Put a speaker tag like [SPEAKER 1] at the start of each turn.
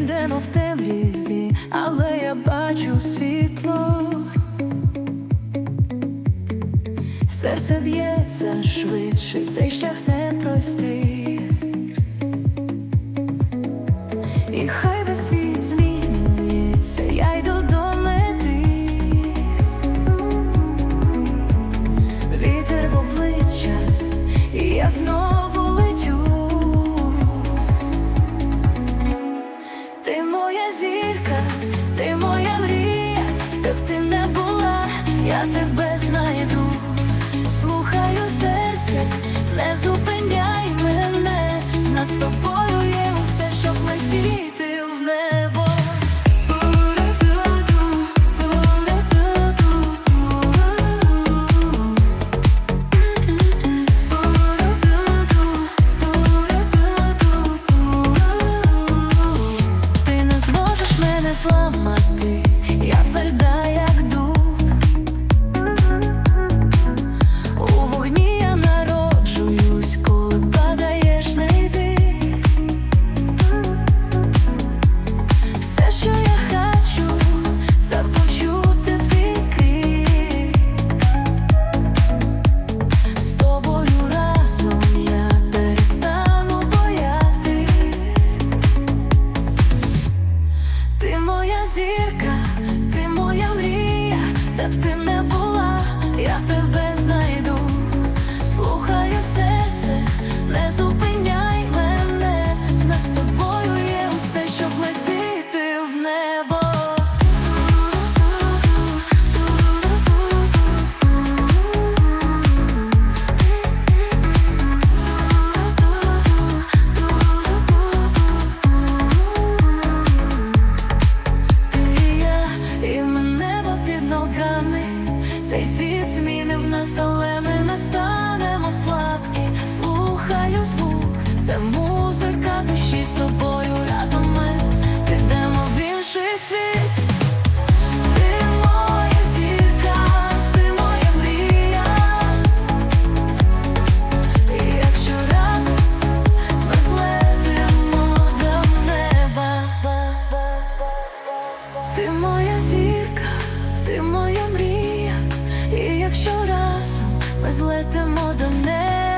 [SPEAKER 1] йдемо в темряві, але я бачу світло, серце б'ється швидше, цей шлях не простий, і хай весь світ змінюється, я йду до мети, вітер в обличчя, і я знову. Моя зірка, ти моя мрія, як ти не була, я тебе зламати, де б ти не була, я тебе Цей світ змінив нас, але ми не станемо слабкі. Слухаю звук, це музика душі з тобою разом ми підемо в інший світ. Ти моя зірка, ми злетимо до неба.